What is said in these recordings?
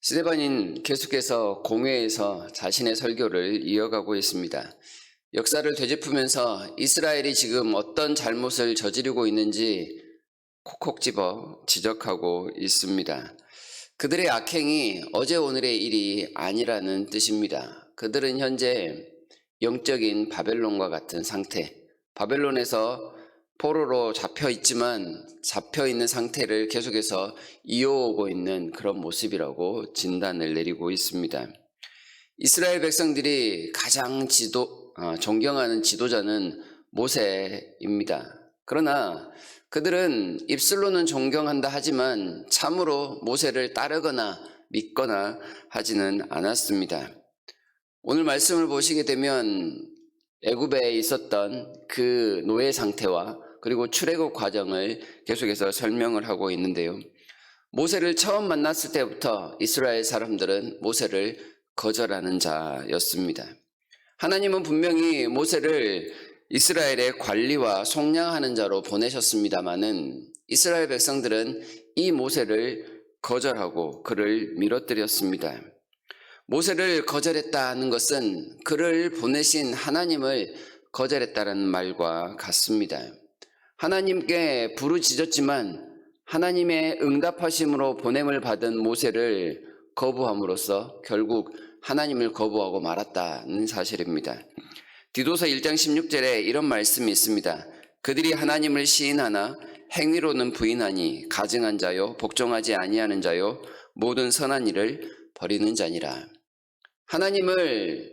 스데반인 계속해서 공회에서 자신의 설교를 이어가고 있습니다. 역사를 되짚으면서 이스라엘이 지금 어떤 잘못을 저지르고 있는지 콕콕 집어 지적하고 있습니다. 그들의 악행이 어제 오늘의 일이 아니라는 뜻입니다. 그들은 현재 영적인 바벨론과 같은 상태, 바벨론에서 포로로 잡혀 있지만 잡혀 있는 상태를 계속해서 이어오고 있는 그런 모습이라고 진단을 내리고 있습니다. 이스라엘 백성들이 가장 지도, 어, 존경하는 지도자는 모세입니다. 그러나 그들은 입술로는 존경한다 하지만 참으로 모세를 따르거나 믿거나 하지는 않았습니다. 오늘 말씀을 보시게 되면 애굽에 있었던 그 노예 상태와 그리고 출애굽 과정을 계속해서 설명을 하고 있는데요. 모세를 처음 만났을 때부터 이스라엘 사람들은 모세를 거절하는 자였습니다. 하나님은 분명히 모세를 이스라엘의 관리와 속량하는 자로 보내셨습니다마는 이스라엘 백성들은 이 모세를 거절하고 그를 밀어뜨렸습니다. 모세를 거절했다는 것은 그를 보내신 하나님을 거절했다는 말과 같습니다. 하나님께 부르짖었지만 하나님의 응답하심으로 보냄을 받은 모세를 거부함으로써 결국 하나님을 거부하고 말았다는 사실입니다. 디도서 1장 16절에 이런 말씀이 있습니다. 그들이 하나님을 시인하나 행위로는 부인하니 가증한 자요 복종하지 아니하는 자요 모든 선한 일을 버리는 자니라. 하나님을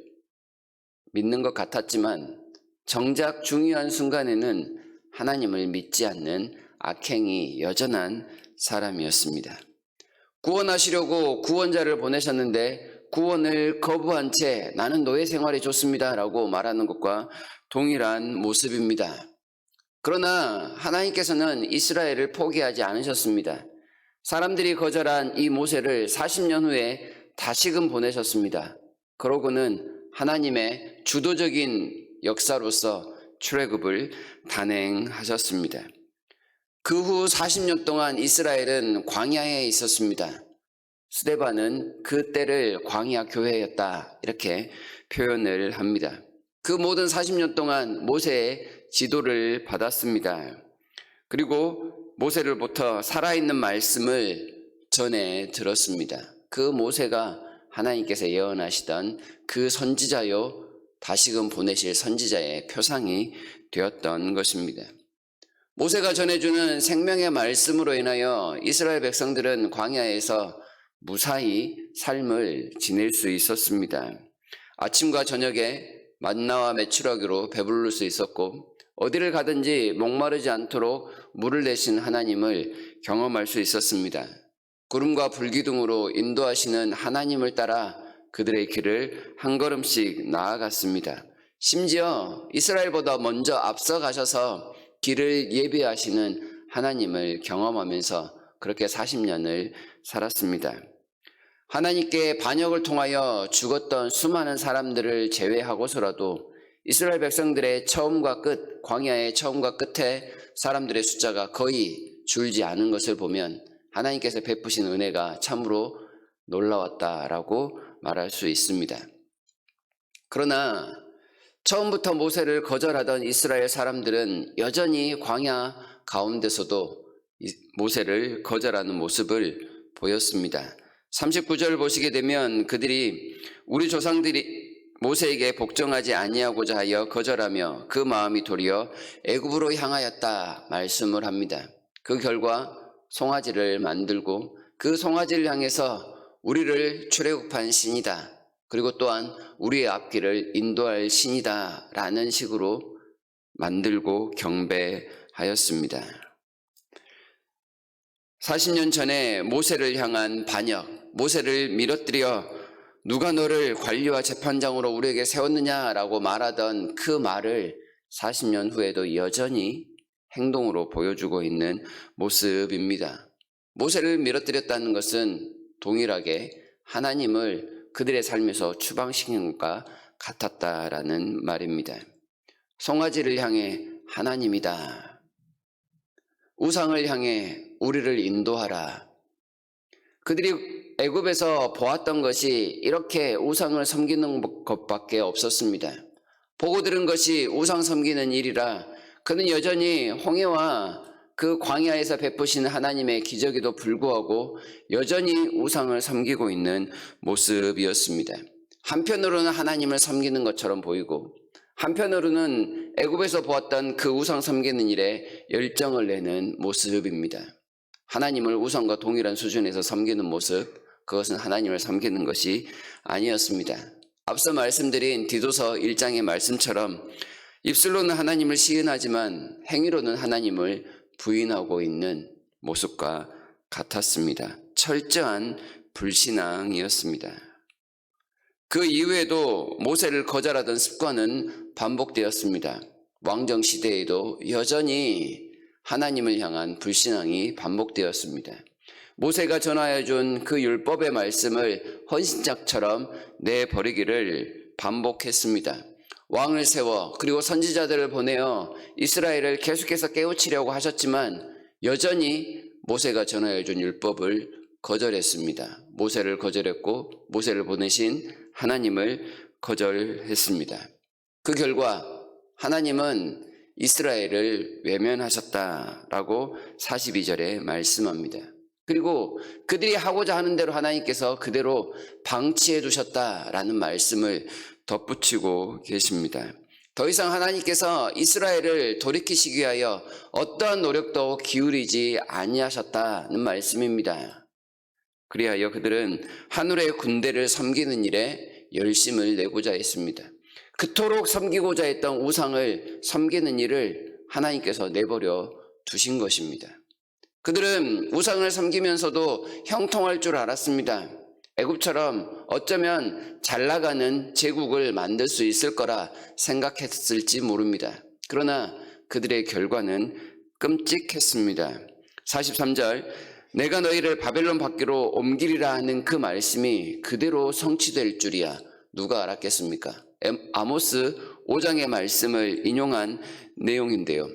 믿는 것 같았지만 정작 중요한 순간에는 하나님을 믿지 않는 악행이 여전한 사람이었습니다. 구원하시려고 구원자를 보내셨는데 구원을 거부한 채 나는 노예 생활이 좋습니다. 라고 말하는 것과 동일한 모습입니다. 그러나 하나님께서는 이스라엘을 포기하지 않으셨습니다. 사람들이 거절한 이 모세를 40년 후에 다시금 보내셨습니다. 그러고는 하나님의 주도적인 역사로서 출애굽을 단행하셨습니다. 그 후 40년 동안 이스라엘은 광야에 있었습니다. 스데반은 그 때를 광야 교회였다 이렇게 표현을 합니다. 그 모든 40년 동안 모세의 지도를 받았습니다. 그리고 모세를부터 살아있는 말씀을 전해 들었습니다. 그 모세가 하나님께서 예언하시던 그 선지자요 다시금 보내실 선지자의 표상이 되었던 것입니다. 모세가 전해주는 생명의 말씀으로 인하여 이스라엘 백성들은 광야에서 무사히 삶을 지낼 수 있었습니다. 아침과 저녁에 만나와 매출하기로 배부를 수 있었고 어디를 가든지 목마르지 않도록 물을 내신 하나님을 경험할 수 있었습니다. 구름과 불기둥으로 인도하시는 하나님을 따라 그들의 길을 한 걸음씩 나아갔습니다. 심지어 이스라엘보다 먼저 앞서 가셔서 길을 예비하시는 하나님을 경험하면서 그렇게 40년을 살았습니다. 하나님께 반역을 통하여 죽었던 수많은 사람들을 제외하고서라도 이스라엘 백성들의 처음과 끝, 광야의 처음과 끝에 사람들의 숫자가 거의 줄지 않은 것을 보면 하나님께서 베푸신 은혜가 참으로 놀라웠다라고 말할 수 있습니다. 그러나 처음부터 모세를 거절하던 이스라엘 사람들은 여전히 광야 가운데서도 모세를 거절하는 모습을 보였습니다. 39절 보시게 되면 그들이 우리 조상들이 모세에게 복종하지 아니하고자 하여 거절하며 그 마음이 도리어 애굽으로 향하였다 말씀을 합니다. 그 결과 송아지를 만들고 그 송아지를 향해서 우리를 출애굽한 신이다. 그리고 또한 우리의 앞길을 인도할 신이다. 라는 식으로 만들고 경배하였습니다. 40년 전에 모세를 향한 반역, 모세를 밀어뜨려 누가 너를 관리와 재판장으로 우리에게 세웠느냐라고 말하던 그 말을 40년 후에도 여전히 행동으로 보여주고 있는 모습입니다. 모세를 밀어뜨렸다는 것은 동일하게 하나님을 그들의 삶에서 추방시킨 것과 같았다라는 말입니다. 송아지를 향해 하나님이다. 우상을 향해 우리를 인도하라. 그들이 애굽에서 보았던 것이 이렇게 우상을 섬기는 것밖에 없었습니다. 보고 들은 것이 우상 섬기는 일이라 그는 여전히 홍해와 그 광야에서 베푸신 하나님의 기적에도 불구하고 여전히 우상을 섬기고 있는 모습이었습니다. 한편으로는 하나님을 섬기는 것처럼 보이고 한편으로는 애굽에서 보았던 그 우상 섬기는 일에 열정을 내는 모습입니다. 하나님을 우상과 동일한 수준에서 섬기는 모습, 그것은 하나님을 섬기는 것이 아니었습니다. 앞서 말씀드린 디도서 1장의 말씀처럼 입술로는 하나님을 시인하지만 행위로는 하나님을 부인하고 있는 모습과 같았습니다. 철저한 불신앙이었습니다. 그 이후에도 모세를 거절하던 습관은 반복되었습니다. 왕정 시대에도 여전히 하나님을 향한 불신앙이 반복되었습니다. 모세가 전하여 준 그 율법의 말씀을 헌신짝처럼 내버리기를 반복했습니다. 왕을 세워 그리고 선지자들을 보내어 이스라엘을 계속해서 깨우치려고 하셨지만 여전히 모세가 전하여 준 율법을 거절했습니다. 모세를 거절했고 모세를 보내신 하나님을 거절했습니다. 그 결과 하나님은 이스라엘을 외면하셨다라고 42절에 말씀합니다. 그리고 그들이 하고자 하는 대로 하나님께서 그대로 방치해 두셨다라는 말씀을 덧붙이고 계십니다. 더 이상 하나님께서 이스라엘을 돌이키시기 위하여 어떠한 노력도 기울이지 아니하셨다는 말씀입니다. 그리하여 그들은 하늘의 군대를 섬기는 일에 열심을 내고자 했습니다. 그토록 섬기고자 했던 우상을 섬기는 일을 하나님께서 내버려 두신 것입니다. 그들은 우상을 섬기면서도 형통할 줄 알았습니다. 애굽처럼 어쩌면 잘 나가는 제국을 만들 수 있을 거라 생각했을지 모릅니다. 그러나 그들의 결과는 끔찍했습니다. 43절 내가 너희를 바벨론 밖으로 옮기리라 하는 그 말씀이 그대로 성취될 줄이야 누가 알았겠습니까? 아모스 5장의 말씀을 인용한 내용인데요.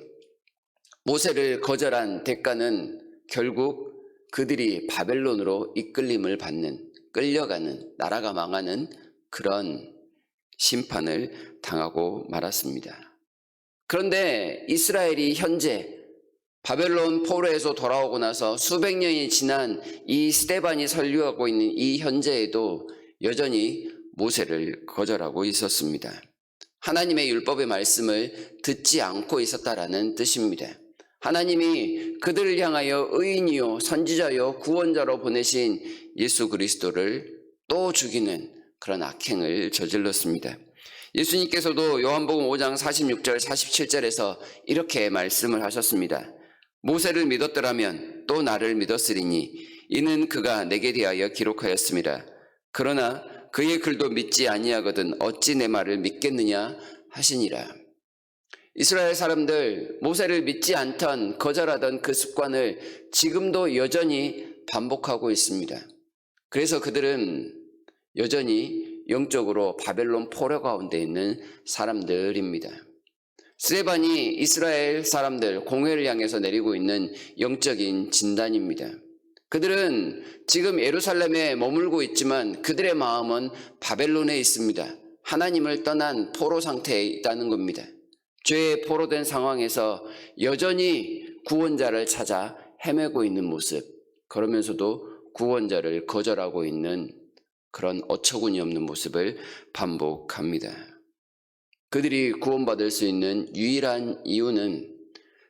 모세를 거절한 대가는 결국 그들이 바벨론으로 이끌림을 받는 끌려가는 나라가 망하는 그런 심판을 당하고 말았습니다. 그런데 이스라엘이 현재 바벨론 포로에서 돌아오고 나서 수백 년이 지난 이 스테반이 설교하고 있는 이 현재에도 여전히 모세를 거절하고 있었습니다. 하나님의 율법의 말씀을 듣지 않고 있었다라는 뜻입니다. 하나님이 그들을 향하여 의인이요 선지자요 구원자로 보내신 예수 그리스도를 또 죽이는 그런 악행을 저질렀습니다. 예수님께서도 요한복음 5장 46절 47절에서 이렇게 말씀을 하셨습니다. 모세를 믿었더라면 또 나를 믿었으리니 이는 그가 내게 대하여 기록하였습니다. 그러나 그의 글도 믿지 아니하거든 어찌 내 말을 믿겠느냐 하시니라. 이스라엘 사람들 모세를 믿지 않던 거절하던 그 습관을 지금도 여전히 반복하고 있습니다. 그래서 그들은 여전히 영적으로 바벨론 포로 가운데 있는 사람들입니다. 스레반이 이스라엘 사람들 공회를 향해서 내리고 있는 영적인 진단입니다. 그들은 지금 예루살렘에 머물고 있지만 그들의 마음은 바벨론에 있습니다. 하나님을 떠난 포로 상태에 있다는 겁니다. 죄에 포로된 상황에서 여전히 구원자를 찾아 헤매고 있는 모습, 그러면서도 구원자를 거절하고 있는 그런 어처구니 없는 모습을 반복합니다. 그들이 구원받을 수 있는 유일한 이유는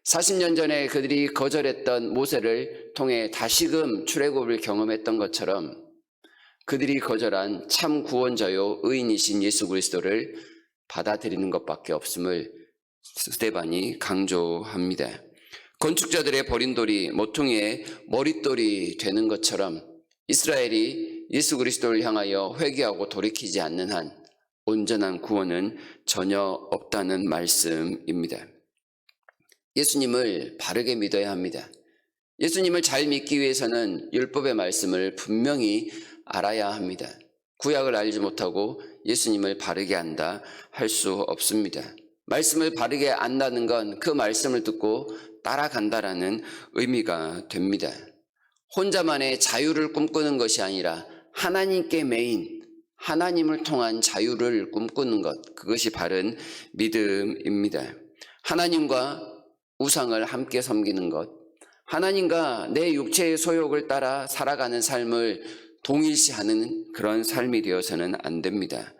40년 전에 그들이 거절했던 모세를 통해 다시금 출애굽을 경험했던 것처럼 그들이 거절한 참 구원자요 의인이신 예수 그리스도를 받아들이는 것밖에 없음을 스테반이 강조합니다. 건축자들의 버린 돌이 모퉁이의 머릿돌이 되는 것처럼 이스라엘이 예수 그리스도를 향하여 회개하고 돌이키지 않는 한 온전한 구원은 전혀 없다는 말씀입니다. 예수님을 바르게 믿어야 합니다. 예수님을 잘 믿기 위해서는 율법의 말씀을 분명히 알아야 합니다. 구약을 알지 못하고 예수님을 바르게 안다 할 수 없습니다. 말씀을 바르게 안다는 건 그 말씀을 듣고 따라간다라는 의미가 됩니다. 혼자만의 자유를 꿈꾸는 것이 아니라 하나님께 매인 하나님을 통한 자유를 꿈꾸는 것 그것이 바른 믿음입니다. 하나님과 우상을 함께 섬기는 것 하나님과 내 육체의 소욕을 따라 살아가는 삶을 동일시하는 그런 삶이 되어서는 안 됩니다.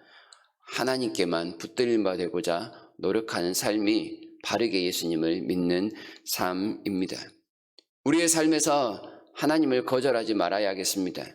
하나님께만 붙들림 받고자 노력하는 삶이 바르게 예수님을 믿는 삶입니다. 우리의 삶에서 하나님을 거절하지 말아야겠습니다.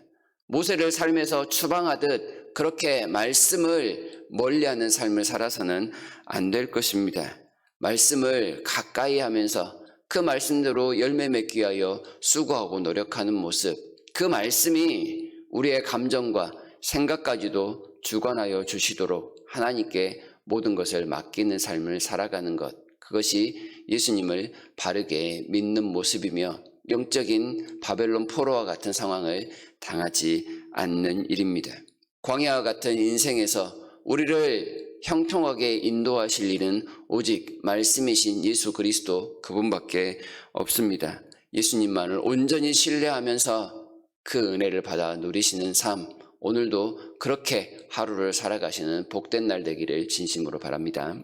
모세를 삶에서 추방하듯 그렇게 말씀을 멀리하는 삶을 살아서는 안 될 것입니다. 말씀을 가까이 하면서 그 말씀대로 열매 맺기 위하여 수고하고 노력하는 모습, 그 말씀이 우리의 감정과 생각까지도 주관하여 주시도록 하나님께 모든 것을 맡기는 삶을 살아가는 것, 그것이 예수님을 바르게 믿는 모습이며 영적인 바벨론 포로와 같은 상황을 당하지 않는 일입니다. 광야와 같은 인생에서 우리를 형통하게 인도하실 일은 오직 말씀이신 예수 그리스도 그분밖에 없습니다. 예수님만을 온전히 신뢰하면서 그 은혜를 받아 누리시는 삶, 오늘도 그렇게 하루를 살아가시는 복된 날 되기를 진심으로 바랍니다.